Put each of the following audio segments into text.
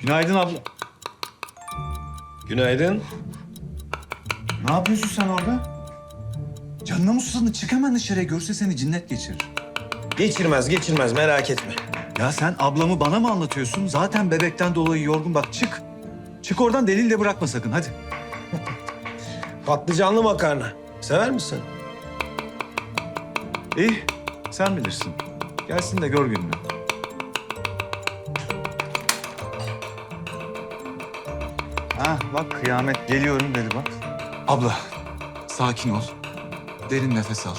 Günaydın abla. Günaydın. Ne yapıyorsun sen orada? Canına mı susadın? Çık hemen dışarıya. Görse seni cinnet geçirir. Geçirmez geçirmez merak etme. Ya sen ablamı bana mı anlatıyorsun? Zaten bebekten dolayı yorgun. Bak çık. Çık oradan delil de bırakma sakın. Hadi. Patlıcanlı makarna. Sever misin? İyi. Sen bilirsin. Gelsin de gör gününü. Ha bak kıyamet geliyorum dedi bak. Abla, sakin ol. Derin nefes al.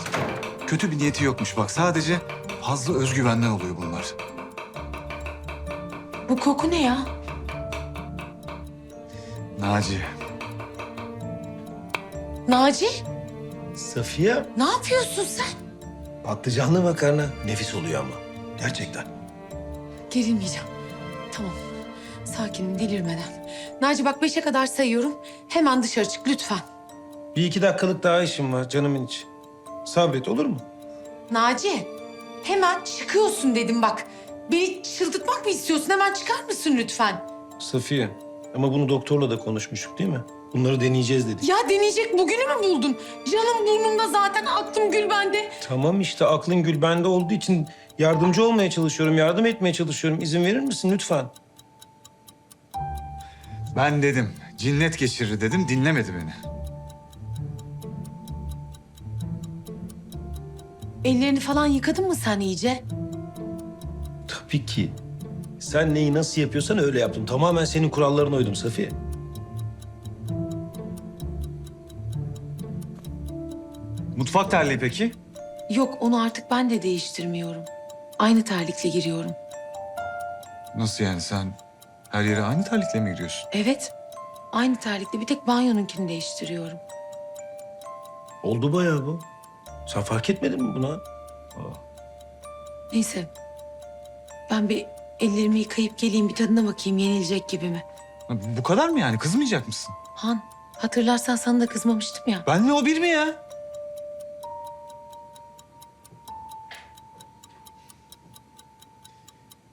Kötü bir niyeti yokmuş bak. Sadece fazla özgüvenden oluyor bunlar. Bu koku ne ya? Naci, Naci, Safiye. ne yapıyorsun sen? Patlıcanlı makarna nefis oluyor ama. Gerçekten. Gerilmeyeceğim. Tamam. Sakinim, delirmeden. Naci bak beşe kadar sayıyorum. Hemen dışarı çık lütfen. Bir iki dakikalık daha işim var canımın içi. Sabret olur mu? Naci, hemen çıkıyorsun dedim bak. Beni çıldırtmak mı istiyorsun? Hemen çıkar mısın lütfen? Safiye. Ama bunu doktorla da konuşmuştuk değil mi? Bunları deneyeceğiz dedik. Ya deneyecek bugünü mü buldun? Canım burnumda zaten, aklım gül bende. Tamam işte aklın gül bende olduğu için yardımcı olmaya çalışıyorum, yardım etmeye çalışıyorum. İzin verir misin lütfen? Ben dedim. Cinnet geçirir dedim. Dinlemedi beni. Ellerini falan yıkadın mı sen iyice? Tabii ki. Sen neyi nasıl yapıyorsan öyle yaptım. Tamamen senin kurallarına uydum Safiye. Mutfak terliği peki? Yok, onu artık ben de değiştirmiyorum. Aynı terlikle giriyorum. Nasıl yani sen her yere aynı terlikle mi giriyorsun? Evet, aynı terlikle bir tek banyonunkini değiştiriyorum. Oldu bayağı bu. Sen fark etmedin mi buna? Neyse. Ben bir ellerimi yıkayıp geleyim bir tadına bakayım yenilecek gibi mi? Ha, Bu bu kadar mı yani? Kızmayacak mısın? Han hatırlarsan sana da kızmamıştım ya. Benle o bir mi ya?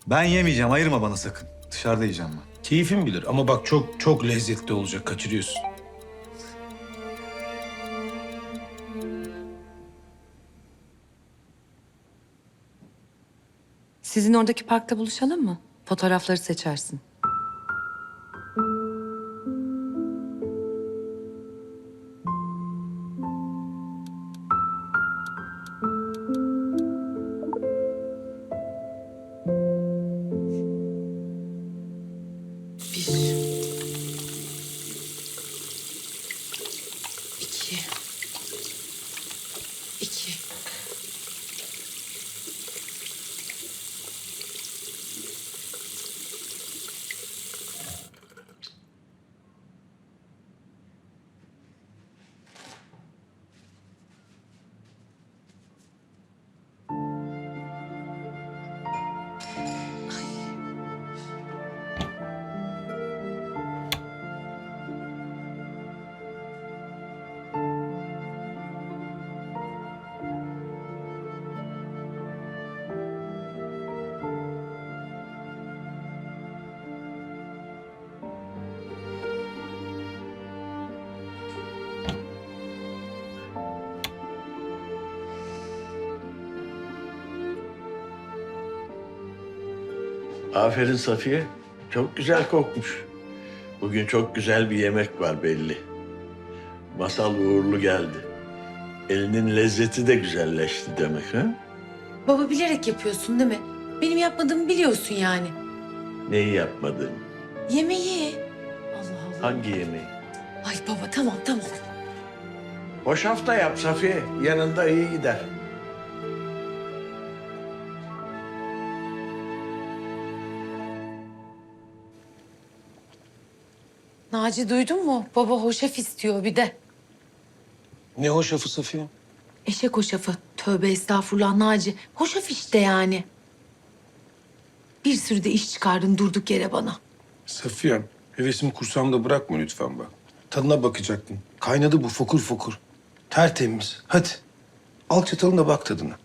Ben yemeyeceğim. Ayırma bana sakın. Dışarıda yiyeceğim ben. Keyfin bilir ama bak çok çok lezzetli olacak. Kaçırıyorsun. Sizin oradaki parkta buluşalım mı? Fotoğrafları seçersin. Aferin Safiye. Çok güzel kokmuş. Bugün çok güzel bir yemek var belli. Masal uğurlu geldi. Elinin lezzeti de güzelleşti demek ha? Baba bilerek yapıyorsun değil mi? Benim yapmadığımı biliyorsun yani. Neyi yapmadın? Yemeği. Allah Allah. Hangi yemeği? Ay baba tamam tamam. Hoş hafta yap Safiye. Yanında iyi gider. Naci duydun mu? Baba hoşaf istiyor bir de. Ne hoş lafı Safiye. Eşek hoşafı. Tövbe estağfurullah Naci. Hoşaf işte yani. Bir sürü de iş çıkardın durduk yere bana. Safiye, hevesimi kursamda bırakma lütfen bak. Tadına bakacaktın. Kaynadı bu fokur fokur. Tertemiz. Hadi. Al çatalını da bak tadına.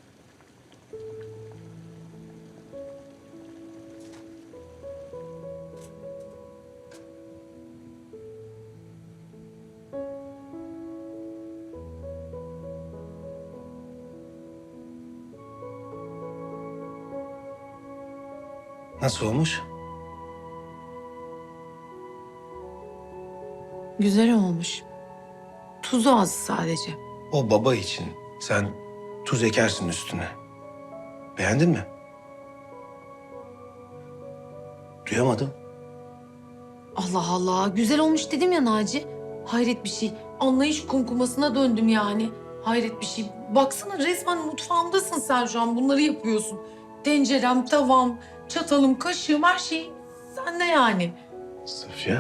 Nasıl olmuş? Güzel olmuş. Tuzu az sadece. O baba için sen tuz ekersin üstüne. Beğendin mi? Duyamadım. Allah Allah. Güzel olmuş dedim ya Naci. Hayret bir şey. Anlayış kumkumasına döndüm yani. Hayret bir şey. Baksana resmen mutfağımdasın sen şu an. Bunları yapıyorsun. Tencerem, tavam, çatalım, kaşığım her şey sende yani. Safiye.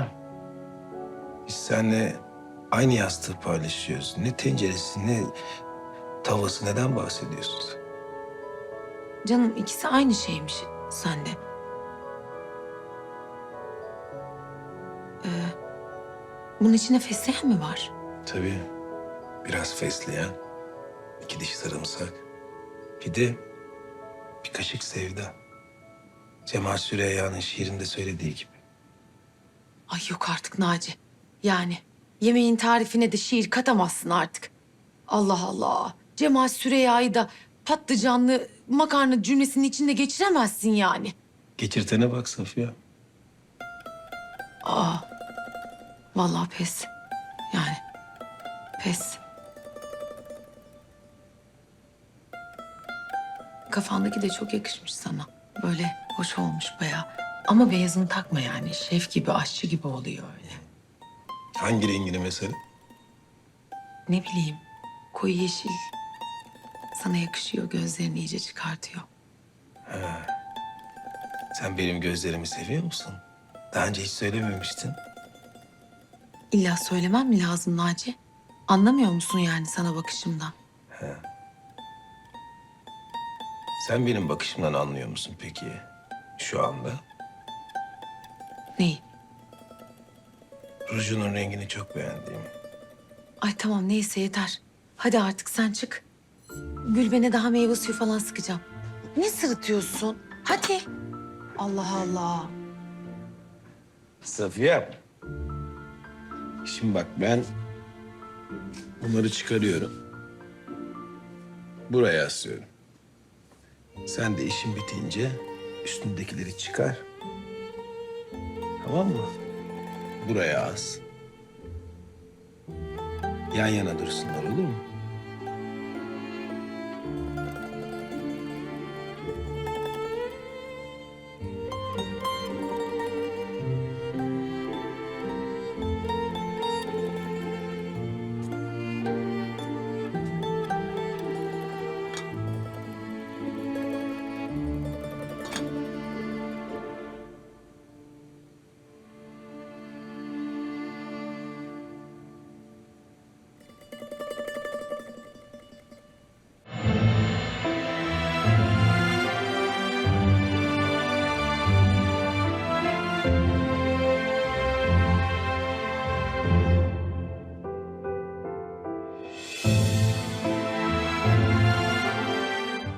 Biz seninle aynı yastığı paylaşıyoruz. Ne tenceresi ne tavası neden bahsediyorsun? Canım ikisi aynı şeymiş sende. Ee, bunun içinde fesleğen mi var? Tabii. Biraz fesleğen, iki diş sarımsak. Bir de bir kaşık sevda. Cemal Süreyya'nın şiirinde söylediği gibi. Ay yok artık Naci. Yani yemeğin tarifine de şiir katamazsın artık. Allah Allah. Cemal Süreyya'yı da patlıcanlı makarna cümlesinin içinde geçiremezsin yani. Geçirtene bak Safiye. Aa. Vallahi pes. Yani pes. Kafandaki de çok yakışmış sana. Böyle hoş olmuş bayağı. Ama beyazını takma yani. Şef gibi, aşçı gibi oluyor öyle. Hangi rengini mesela? Ne bileyim, koyu yeşil. Sana yakışıyor, gözlerini iyice çıkartıyor. Sen benim gözlerimi seviyor musun? Daha önce hiç söylememiştin. İlla söylemem mi lazım Naci? Anlamıyor musun yani sana bakışımdan? Sen benim bakışımdan anlıyor musun peki? Şu anda. Neyi? Rujunun rengini çok beğendiğimi. Ay tamam neyse yeter. Hadi artık sen çık. Gülben'e daha meyve suyu falan sıkacağım. Ne sırıtıyorsun? Hadi. Allah Allah. Safiye. Şimdi bak ben bunları çıkarıyorum. Buraya asıyorum. Sen de işin bitince üstündekileri çıkar. Tamam mı? Buraya as. Yan yana dursunlar olur mu?